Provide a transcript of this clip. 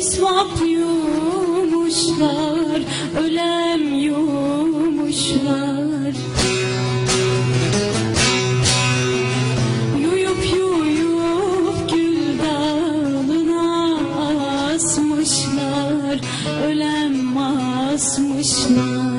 Esvap yumuşlar, ölem yumuşlar. Yuyup yuyup gül dalına asmışlar, ölem asmışlar.